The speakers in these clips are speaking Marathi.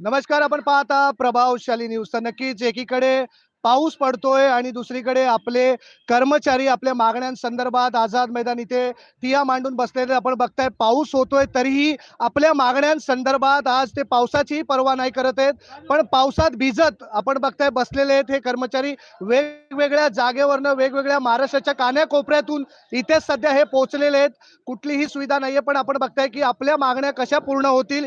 नमस्कार आपण पाहता प्रभावशाली न्यूज. तर नक्कीच एकीकडे पाऊस पडतोय आणि दुसरीकडे आपले कर्मचारी आपल्या मागण्यांसंदर्भात आझाद मैदान इथे तिया मांडून बसलेले आपण बघताय. पाऊस होतोय तरीही आपल्या मागण्यांसंदर्भात आज ते पावसाचीही पर्वा नाही करत आहेत. पण पावसात भिजत आपण बघताय बसलेले आहेत हे कर्मचारी वेगवेगळ्या जागेवरनं वेगवेगळ्या महाराष्ट्राच्या कान्याकोपऱ्यातून इथे सध्या हे पोहोचलेले आहेत. कुठलीही सुविधा नाहीये पण आपण बघताय की आपल्या मागण्या कशा पूर्ण होतील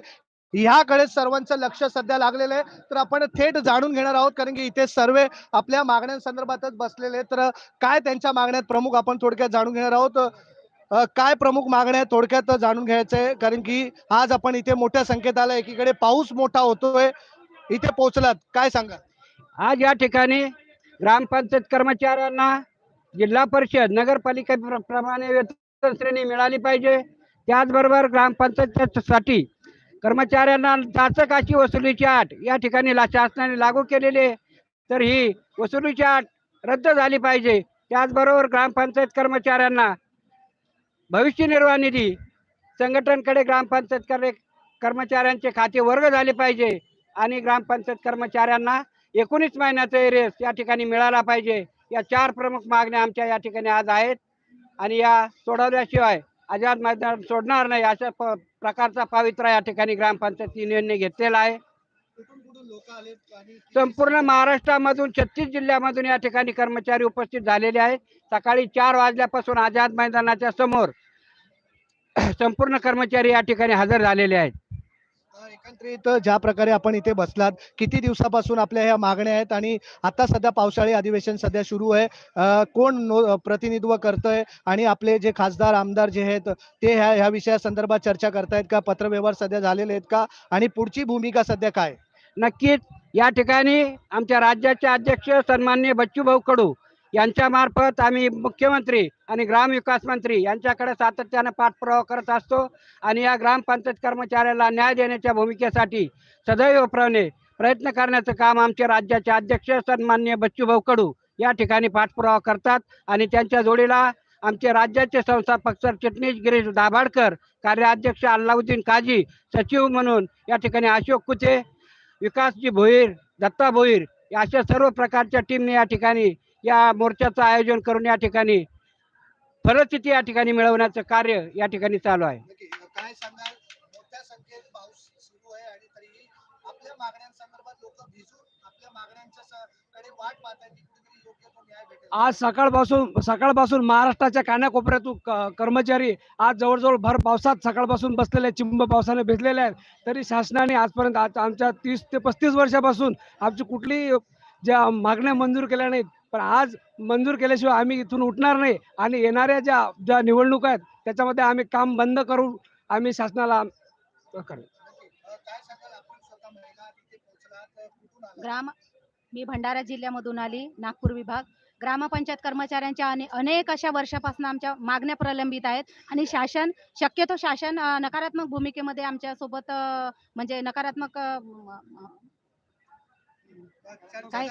ह्याकडे सर्वांचं लक्ष सध्या लागलेलं आहे. तर आपण थेट जाणून घेणार आहोत कारण की इथे सर्व आपल्या मागण्यांसंदर्भातच बसलेले तर काय त्यांच्या मागण्यात प्रमुख आपण थोडक्यात जाणून घेणार आहोत. काय प्रमुख मागण्या आहेत थोडक्यात जाणून घ्यायचं आहे कारण की आज आपण इथे मोठ्या संख्येत आला एकीकडे पाऊस मोठा होतोय. इथे पोहोचलात काय सांगा आज या ठिकाणी ग्रामपंचायत कर्मचाऱ्यांना जिल्हा परिषद नगरपालिकेप्रमाणे वेतन श्रेणी मिळाली पाहिजे. त्याचबरोबर ग्रामपंचायतीसाठी कर्मचाऱ्यांना जाचकाची वसुलीची अट या ठिकाणी शासनाने लागू केलेली आहे. तर ही वसुलीची अट रद्द झाली पाहिजे. त्याचबरोबर ग्रामपंचायत कर्मचाऱ्यांना भविष्य निर्वाह निधी संघटनकडे ग्रामपंचायत कर्मचाऱ्यांचे खाते वर्ग झाले पाहिजे आणि ग्रामपंचायत कर्मचाऱ्यांना एकोणीस महिन्याचा एरियस या ठिकाणी मिळाला पाहिजे. या चार प्रमुख मागण्या आमच्या या ठिकाणी आज आहेत. आणि या सोडवल्याशिवाय आझाद मैदान सोडणार नाही अशा प प्रकारचा पवित्रा या ठिकाणी ग्रामपंचायती निर्णय घेतलेला आहे. संपूर्ण महाराष्ट्रामधून छत्तीस जिल्ह्यामधून या ठिकाणी कर्मचारी उपस्थित झालेले आहेत. सकाळी चार वाजल्यापासून आझाद मैदानाच्या समोर संपूर्ण कर्मचारी या ठिकाणी हजर झालेले आहेत. एकंदरीत ज्या प्रकारे आपण इथे बसलात किती दिवसापासून आपल्या ह्या मागण्या आहेत आणि आता सध्या पावसाळी अधिवेशन सध्या सुरू आहे. कोण नो- प्रतिनिधित्व करतंय आणि आपले जे खासदार आमदार जे आहेत ते ह्या ह्या विषयासंदर्भात चर्चा करतायत का? पत्रव्यवहार सध्या झालेले आहेत का? आणि पुढची भूमिका सध्या काय? नक्कीच. या ठिकाणी आमच्या राज्याचे अध्यक्ष सन्माननीय बच्चूभाऊ कडू यांच्यामार्फत आम्ही मुख्यमंत्री आणि ग्रामविकास मंत्री यांच्याकडे सातत्यानं पाठपुरावा करत असतो आणि या ग्रामपंचायत कर्मचाऱ्याला न्याय देण्याच्या भूमिकेसाठी सदैव प्रवणे प्रयत्न करण्याचं काम आमचे राज्याचे अध्यक्ष सन्मान्य बच्चूभाऊ कडू या ठिकाणी पाठपुरावा करतात आणि त्यांच्या जोडीला आमचे राज्याचे संस्थापक सरचिटणीस गिरीश दाभाडकर कार्याध्यक्ष अल्लाउद्दीन काजी सचिव म्हणून या ठिकाणी अशोक कुचे विकासजी भोईर दत्ता भोईर या अशा सर्व प्रकारच्या टीमने या ठिकाणी या मोर्चाचं आयोजन करून या ठिकाणी फलस्थिती या ठिकाणी मिळवण्याचं कार्य या ठिकाणी चालू आहे. काय सांगाल? मोठ्या संख्येत पाऊस सुरू आहे आणि तरीही आपल्या मागण्यांसंदर्भात लोक भिजून आपल्या मागण्यांच्या स- कडे वाट पाहतात की कुठेतरी योग्य तो न्याय भेटेल. आज सकाळपासून सकाळपासून महाराष्ट्राच्या कानाकोपऱ्यातून कर्मचारी आज जवळजवळ भर पावसात सकाळपासून बसलेले चिंब पावसाने भिजलेले आहेत. तरी शासनाने आजपर्यंत आज आमच्या तीस ते पस्तीस वर्षापासून आमची कुठलीही ज्या मागण्या मंजूर केल्या नाहीत पण आज मंजूर केल्याशिवाय आम्ही इथून उठणार नाही. आणि येणाऱ्या ज्या ज्या निवडणुका आहेत त्याच्यामध्ये आम्ही काम बंद करून आम्ही शासनाला करू ग्राम मी भंडारा जिल्ह्यामधून आली नागपूर विभाग. ग्रामपंचायत कर्मचाऱ्यांच्या अने अनेक अशा वर्षापासून आमच्या मागण्या प्रलंबित आहेत. आणि शासन शक्यतो शासन नकारात्मक भूमिकेमध्ये आमच्यासोबत म्हणजे नकारात्मक काय-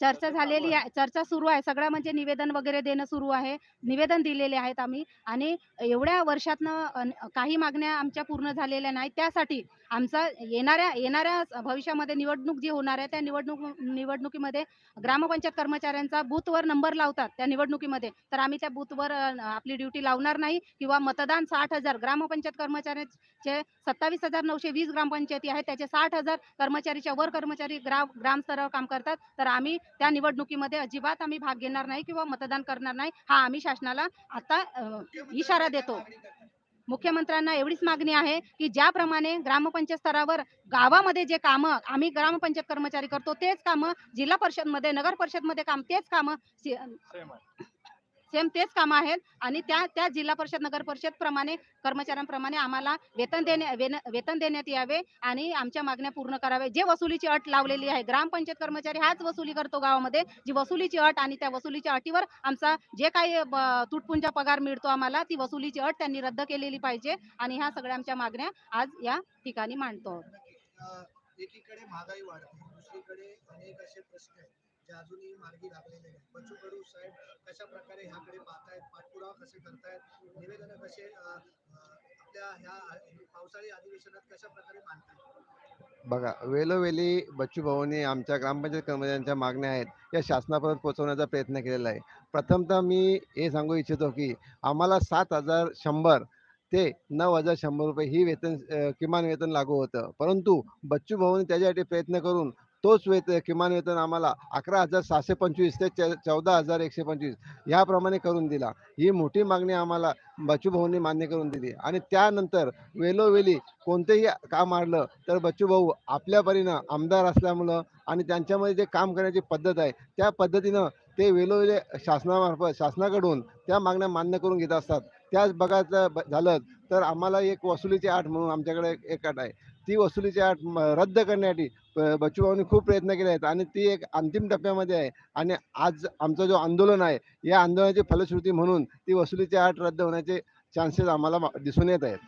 चर्चा झालेली आहे. चर्चा सुरू आहे. सगळं म्हणजे निवेदन वगैरे देणं सुरू आहे. निवेदन दिलेले आहेत आम्ही. आणि एवढ्या वर्षातनं काही मागण्या आमच्या पूर्ण झालेल्या नाहीत त्यासाठी आमचा येणाऱ्या येणाऱ्या भविष्यामध्ये निवडणूक जी होणार आहे त्या निवडणूक निवडणुकीमध्ये ग्रामपंचायत कर्मचाऱ्यांचा बूथवर नंबर लावतात त्या निवडणुकीमध्ये. तर आम्ही त्या बूथवर आपली ड्युटी लावणार नाही किंवा मतदान साठ हजार ग्रामपंचायत कर्मचाऱ्यांचे सत्तावीस हजार नऊशे वीस ग्रामपंचायती आहेत. त्याचे साठ हजार कर्मचारीच्या वर कर्मचारी ग्राम ग्राम स्तरावर काम करतात तर आम्ही त्या निवडणुकीमध्ये अजिबात आम्ही भाग घेणार नाही किंवा मतदान करणार नाही. हा आम्ही शासनाला आता इशारा देतो. मुख्यमंत्र्यांना एवढीच मागणी आहे की ज्याप्रमाणे ग्रामपंचायत स्तरावर गावामध्ये जे कामं आम्ही ग्रामपंचायत कर्मचारी करतो तेच कामं जिल्हा परिषदमध्ये नगर परिषदमध्ये काम तेच कामं सेम तेच कामं आहेत. आणि त्या त्या जिल्हा परिषद नगर परिषद प्रमाणे कर्मचाऱ्यांप्रमाणे आम्हाला वेतन देणे वेन- वेतन देण्यात यावे आणि आमच्या मागण्या पूर्ण करावे. जे वसुलीची अट लावलेली आहे ग्रामपंचायत कर्मचारी हाच वसुली करतो गावामध्ये. जी वसुलीची अट आणि त्या वसुलीच्या अटीवर आमचा जे काही तुटपुंजा पगार मिळतो आम्हाला ती वसुलीची अट त्यांनी रद्द केलेली पाहिजे आणि ह्या सगळ्या आमच्या मागण्या आज या ठिकाणी मांडतो. एकीकडे महागाई वाढते दुसरीकडे अनेक असे प्रश्न आहेत. जे अजूनही मार्गी लागलेले आहेत बच्चू कडू साहेब कशा प्रकारे ह्याकडे पाहतायत पाठपुरावा कसे करतायत निवेदनं कसे आपल्या ह्या पावसाळी अधिवेशनात कशा प्रकारे मांडतात बघा वेळोवेळी बच्चू भाऊंनी आमच्या ग्रामपंचायत कर्मचाऱ्यांच्या मागण्या आहेत या शासनापर्यंत पोहोचवण्याचा प्रयत्न केलेला आहे. प्रथमतः मी हे सांगू इच्छितो की आम्हाला सात हजार शंभर ते नऊ हजार शंभर रुपये ही वेतन किमान वेतन लागू होतं. परंतु बच्चू भाऊनी त्याच्यासाठी प्रयत्न करून तोच वेत किमान वेतन आम्हाला अकरा हजार सहाशे पंचवीस ते च चौदा हजार एकशे पंचवीस याप्रमाणे करून दिला. ही मोठी मागणी आम्हाला बच्चू भाऊंनी मान्य करून दिली. आणि त्यानंतर वेलोवेली कोणतेही काम आडलं तर बच्चू भाऊ आपल्या परीनं आमदार असल्यामुळं आणि त्यांच्यामध्ये जे काम करण्याची पद्धत आहे त्या पद्धतीनं ते वेलोवेले शासनामार्फत शासनाकडून त्या मागण्या मान्य करून घेत असतात. त्याच बघायचं झालं तर आम्हाला एक वसुलीची आठ म्हणून आमच्याकडे एक- आठ आहे. ती वसुलीची आठ रद्द करण्यासाठी बच्चूभाऊनी खूप प्रयत्न केले आहेत आणि ती एक अंतिम टप्प्यामध्ये आहे. आणि आज आमचं जो आंदोलन आहे या आंदोलनाची फलश्रुती म्हणून ती वसुलीची आठ रद्द होण्याचे चान्सेस आम्हाला दिसून येत आहेत.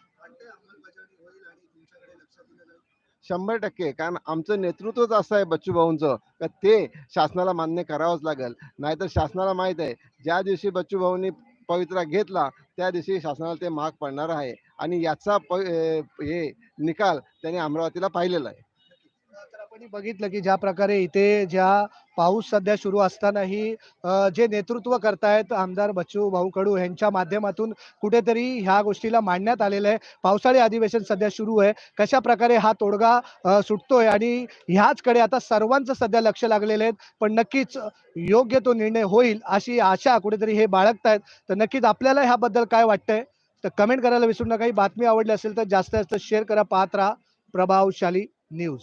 शंभर टक्के कारण आमचं नेतृत्वच असं आहे बच्चू भाऊंचं का ते शासनाला मान्य करावंच लागेल. नाहीतर शासनाला माहीत आहे ज्या दिवशी बच्चू भाऊंनी पवित्रा घेतला त्या दिवशी शासनाला ते महाग पडणार आहे. आणि याचा प हे निकाल त्याने अमरावतीला पाहिलेला आहे. आपण बघितलं की ज्या प्रकारे इथे ज्या पाऊस सध्या सुरू असतानाही जे नेतृत्व करतायत आमदार बच्चू भाऊ कडू यांच्या माध्यमातून कुठेतरी ह्या गोष्टीला मांडण्यात आलेलं आहे. पावसाळी अधिवेशन सध्या सुरू आहे. कशा प्रकारे हा तोडगा सुटतोय आणि ह्याचकडे आता सर्वांचं सध्या लक्ष लागलेलं आहे. पण नक्कीच योग्य तो निर्णय होईल अशी आशा कुठेतरी हे बाळगतायत. तर नक्कीच आपल्याला ह्याबद्दल काय वाटतंय? तर कमेंट करायला विसरू नका. ही बातमी आवडली असेल तर जास्तीत जास्त शेअर करा. पाहत राहा. प्रभावशाली न्यूज.